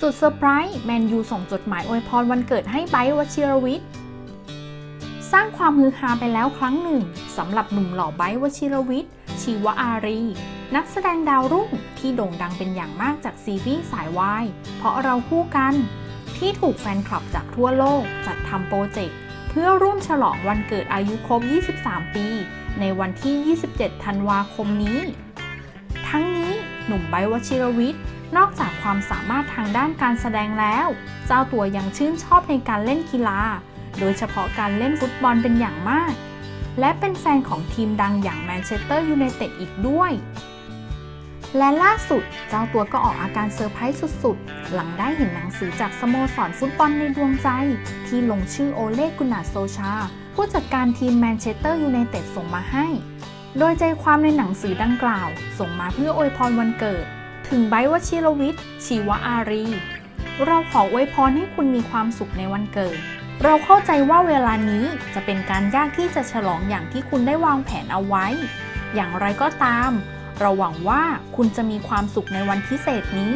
สุดเซอร์ไพรส์แมนยูส่งจดหมายอวยพรวันเกิดให้ไบร์ทวชิรวิทย์ สร้างความฮือฮาไปแล้วครั้งหนึ่งสำหรับหนุ่มหล่อไบร์ทวชิรวิทย์ชีวอารี นักแสดงดาวรุ่งที่โด่งดังเป็นอย่างมากจากซีรีส์สายวายเพราะเราคู่กัน ที่ถูกแฟนคลับจากทั่วโลกจัดทำโปรเจกต์เพื่อร่วมฉลองวันเกิดอายุครบ 23 ปี ในวันที่ 27 ธันวาคมนี้ ทั้งนี้หนุ่มไบร์ทวชิรวิทย์ นอกจากความสามารถทางด้านการแสดงแล้ว เจ้าตัวยังชื่นชอบในการเล่นกีฬา โดยเฉพาะการเล่นฟุตบอลเป็นอย่างมาก และเป็นแฟนของทีมดังอย่างแมนเชสเตอร์ยูไนเต็ดอีกด้วย และล่าสุดเจ้าตัวก็ออกอาการเซอร์ไพรส์สุดๆ หลังได้เห็นหนังสือจากสโมสรฟุตบอลในดวงใจ ที่ลงชื่อโอเล่กุนาโซชา ผู้จัดการทีมแมนเชสเตอร์ยูไนเต็ดส่งมาให้ โดยใจความในหนังสือดังกล่าว ส่งมาเพื่ออวยพรวันเกิด ถึงไบวชิรวิทย์ชีวอารี เราขออวยพรให้คุณมีความสุขในวันเกิด เราเข้าใจว่าเวลานี้จะเป็นการยากที่จะฉลองอย่างที่คุณได้วางแผนเอาไว้ อย่างไรก็ตาม เราหวังว่าคุณจะมีความสุขในวันพิเศษนี้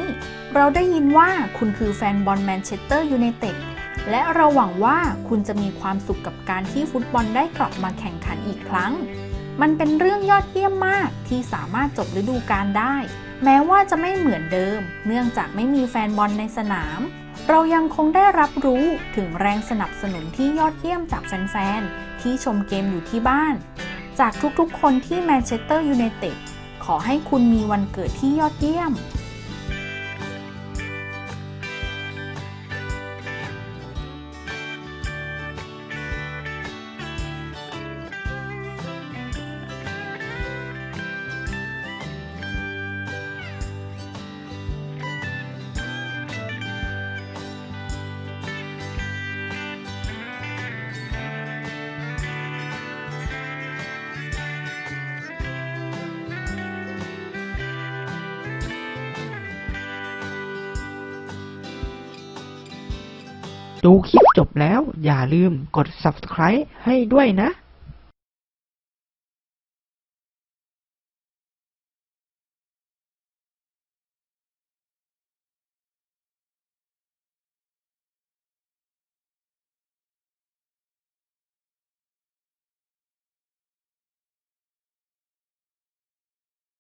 เราได้ยินว่าคุณคือแฟนบอลแมนเชสเตอร์ยูไนเต็ดและเราหวังว่าคุณจะมีความสุขกับการที่ฟุตบอลได้กลับมาแข่งขันอีกครั้ง มันเป็นเรื่องยอดเยี่ยมมากที่สามารถจบฤดูกาลได้ แม้ว่าจะไม่เหมือนเดิม เนื่องจากไม่มีแฟนบอลในสนาม เรายังคงได้รับรู้ถึงแรงสนับสนุนที่ยอดเยี่ยมจากแฟนๆ ที่ชมเกมอยู่ที่บ้าน จากทุกๆ คนที่แมนเชสเตอร์ยูไนเต็ดขอให้คุณมีวันเกิดที่ยอดเยี่ยม ดูคลิปจบแล้วอย่าลืมกด subscribe ให้ด้วยนะ